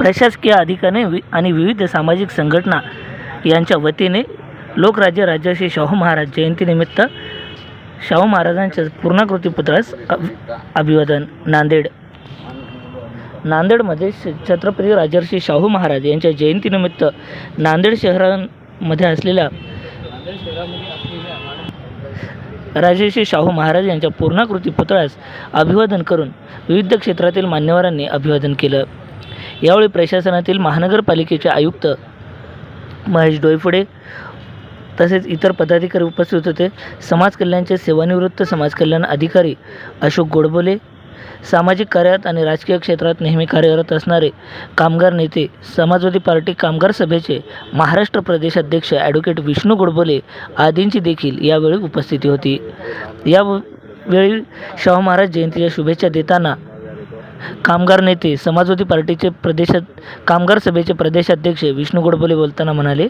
प्रशासकीय अधिकारी वि- आणि विविध सामाजिक संघटना यांच्या वतीने लोकराज्य राजर्षी शाहू महाराज जयंतीनिमित्त शाहू महाराजांच्या पूर्णाकृती पुतळ्यास अभि अभिवादन. नांदेड. नांदेडमध्ये छत्रपती राजर्षी शाहू महाराज यांच्या जयंतीनिमित्त नांदेड शहरामध्ये असलेल्या राजर्षी शाहू महाराज यांच्या पूर्णाकृती पुतळ्यास अभिवादन करून विविध क्षेत्रातील मान्यवरांनी अभिवादन केलं. यावेळी प्रशासनातील महानगरपालिकेचे आयुक्त महेश डोईफुडे तसेच इतर पदाधिकारी उपस्थित होते. समाज कल्याणचे सेवानिवृत्त समाज कल्याण अधिकारी अशोक गोडबोले सामाजिक कार्यात आणि राजकीय क्षेत्रात नेहमी कार्यरत असणारे कामगार नेते समाजवादी पार्टी कामगार सभेचे महाराष्ट्र प्रदेश अध्यक्ष ॲडव्होकेट विष्णू गोडबोले आदींची देखील यावेळी उपस्थिती होती. या वेळी शाहू महाराज जयंतीच्या शुभेच्छा देताना कामगार नेते समाजवादी पार्टीचे प्रदेशात कामगार सभेचे प्रदेशाध्यक्ष विष्णू गोडबोले बोलताना म्हणाले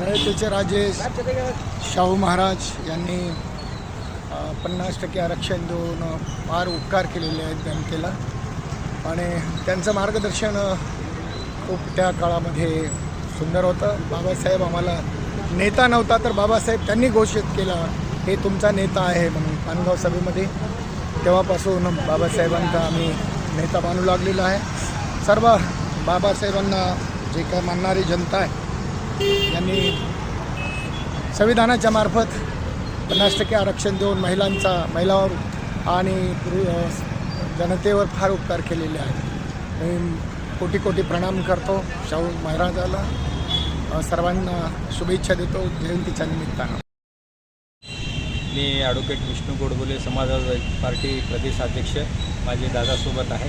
रयतेचे राजे शाहू महाराज यांनी पन्नास टक्के आरक्षण देऊन फार उपकार केलेले आहेत जनतेला आणि त्यांचं मार्गदर्शन खूप त्या काळामध्ये सुंदर होतं. बाबासाहेब आम्हाला नेता नव्हता तर बाबासाहेब त्यांनी घोषित केला हे तुमचा नेता आहे म्हणून पानगाव सभेमध्ये. तेव्हापासून बाबासाहेबांचा आम्ही नेता मानू लागलेलो आहे. सर्व बाबासाहेबांना जे काय मानणारी जनता आहे यांनी संविधानाच्या मार्फत पन्नास टक्के आरक्षण देऊन महिलांचा महिलावर आणि जनतेवर फार उपकार केलेले आहेत. मी कोटी कोटी प्रणाम करतो शाहू महाराजाला. सर्वांना शुभेच्छा देतो जयंतीच्या निमित्तानं. मी ॲडव्होकेट विष्णू गोडबोले समाजवादी पार्टी प्रदेशाध्यक्ष माझे दादासोबत आहे.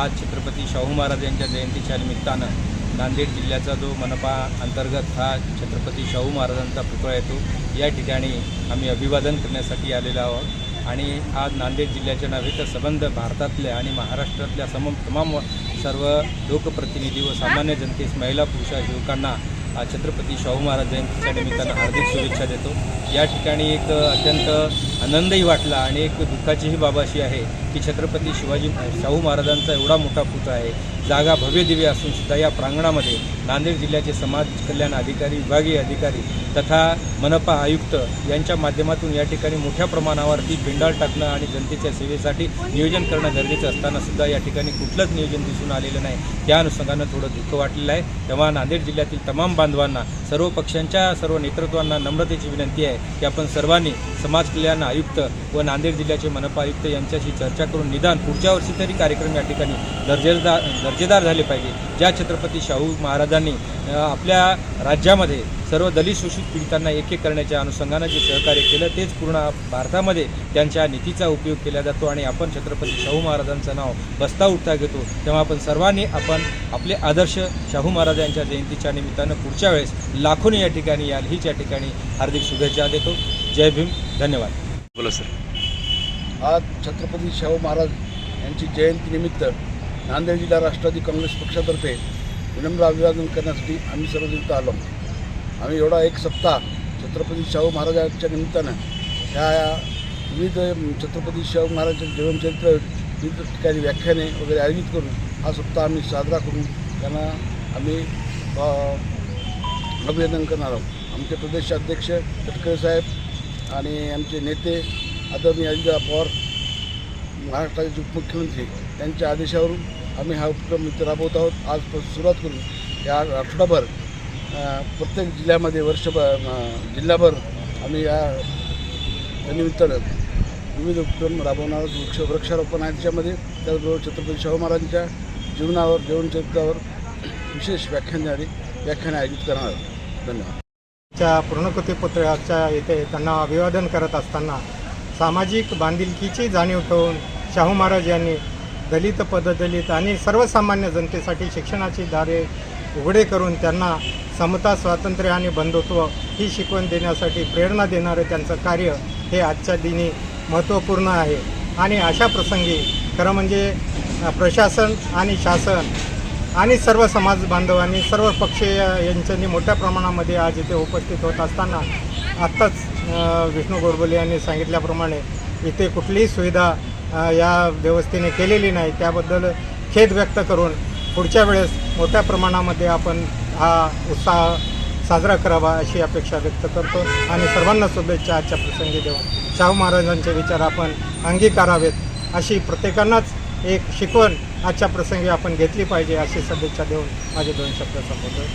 आज छत्रपती शाहू महाराज यांच्या जयंतीच्या निमित्तानं नांदेड जिल्ह्याचा जो मनपा अंतर्गत हा छत्रपती शाहू महाराजांचा पुतळा येतो या ठिकाणी आम्ही अभिवादन करण्यासाठी आलेलो आहोत. आणि आज नांदेड जिल्ह्याच्या नव्हे तर संबंध भारतातल्या आणि महाराष्ट्रातल्या सम तमाम सर्व लोकप्रतिनिधी व सामान्य जनतेस महिला पुरुषा युवकांना छत्रपती शाहू महाराज जयंतीच्या निमित्तानं हार्दिक शुभेच्छा देतो. या ठिकाणी एक अत्यंत आनंदही वाटला आणि एक दुःखाचीही बाब अशी आहे की छत्रपती शिवाजी शाहू महाराजांचा एवढा मोठा पुतळा आहे. जागा भव्य दिव्य असून सुद्धा या प्रांगणामध्ये नांदेड जिल्ह्याचे समाज कल्याण अधिकारी विभागीय अधिकारी तथा मनपा आयुक्त यांच्या माध्यमातून या ठिकाणी मोठ्या प्रमाणावरती पेंडाळ टाकणं आणि जनतेच्या सेवेसाठी नियोजन करणं गरजेचं असताना सुद्धा या ठिकाणी कुठलंच नियोजन दिसून आलेलं नाही. त्या अनुषंगानं थोडं दुःख वाटलेलं आहे. तेव्हा नांदेड जिल्ह्यातील तमाम बांधवांना सर्व पक्षांच्या सर्व नेतृत्वांना नम्रतेची विनंती आहे की आपण सर्वांनी समाज कल्याण आयुक्त व नांदेड जिल्ह्याचे मनपा आयुक्त यांच्याशी चर्चा करून निदान पुढच्या वर्षी तरी कार्यक्रम या ठिकाणी दर्जेदार दर्जेदार झाले पाहिजे. ज्या छत्रपती शाहू महाराजांनी आपल्या राज्यामध्ये सर्व दलित शोषित पीडितांना एक एक करण्याच्या अनुषंगानं जे सहकार्य केलं तेच पूर्ण भारतामध्ये त्यांच्या नीतीचा उपयोग केला जातो आणि आपण छत्रपती शाहू महाराजांचं नाव बसता उठता घेतो. तेव्हा आपण सर्वांनी आपण आपले आदर्श शाहू महाराज यांच्या जयंतीच्या निमित्तानं पुढच्या वेळेस लाखोनी या ठिकाणी याल हीच या ठिकाणी हार्दिक शुभेच्छा देतो. जय भीम. धन्यवाद. बोला सर. आज छत्रपती शाहू महाराज यांची जयंतीनिमित्त नांदेड जिल्हा राष्ट्रवादी काँग्रेस पक्षातर्फे विनम्र अभिवादन करण्यासाठी आम्ही सर्व इथं आलो. आम्ही एवढा एक सप्ताह छत्रपती शाहू महाराजांच्या निमित्तानं ह्या विविध छत्रपती शाहू महाराजांच्या जीवनचरित्र विविध ठिकाणी व्याख्याने वगैरे आयोजित करून हा सप्ताह आम्ही साजरा करून त्यांना आम्ही अभिनंदन अभिवादन करणार आहोत. आमचे प्रदेशाध्यक्ष तटकरे साहेब आणि आमचे नेते आदरणीय अजितदादा पवार महाराष्ट्राचे उपमुख्यमंत्री यांच्या आदेशावरून आम्ही हा उपक्रम इथे राबवत आहोत. आज सुरुवात करून या आठवडाभर प्रत्येक जिल्ह्यामध्ये वर्षभर जिल्हाभर आम्ही या निमित्तानं विविध उपक्रम राबवणार आहोत. वृक्ष वृक्षारोपण आहे त्याच्यामध्ये. त्याचबरोबर छत्रपती शाहू महाराजांच्या जीवनावर जीवनचरित्रावर विशेष व्याख्याने व्याख्याने आयोजित करणार आहोत. धन्यवाद. च्या पूर्णकृती पुतळ्याच्या येथे त्यांना अभिवादन करत असताना सामाजिक बांधिलकीची जाणीव ठेवून शाहू महाराज यांनी दलित पददलित आणि सर्वसामान्य जनतेसाठी शिक्षणाची दारे उघडे करून त्यांना समता स्वातंत्र्य आणि बंधुत्व ही शिकवण देण्यासाठी प्रेरणा देणारं त्यांचं कार्य हे आजच्या दिनी महत्त्वपूर्ण आहे. आणि अशा प्रसंगी खरं म्हणजे प्रशासन आणि शासन आणि सर्व समाज बांधवांनी सर्व पक्षीय यांच्यानी मोठ्या प्रमाणामध्ये आज इथे उपस्थित होत असताना आत्ताच विष्णू गोडबोले यांनी सांगितल्याप्रमाणे इथे कुठलीही सुविधा या व्यवस्थेने केलेली नाही. त्याबद्दल खेद व्यक्त करून पुढच्या वेळेस मोठ्या प्रमाणामध्ये आपण हा उत्साह साजरा करावा अशी अपेक्षा व्यक्त करतो. आणि सर्वांना शुभेच्छा आजच्या प्रसंगी देऊन. शाहू महाराजांचे विचार आपण अंगीकारावेत अशी प्रत्येकांनाच एक शिकवण आजच्या प्रसंगी आपण घेतली पाहिजे अशी सदिच्छा देऊन माझे दोन शब्द संबोधतो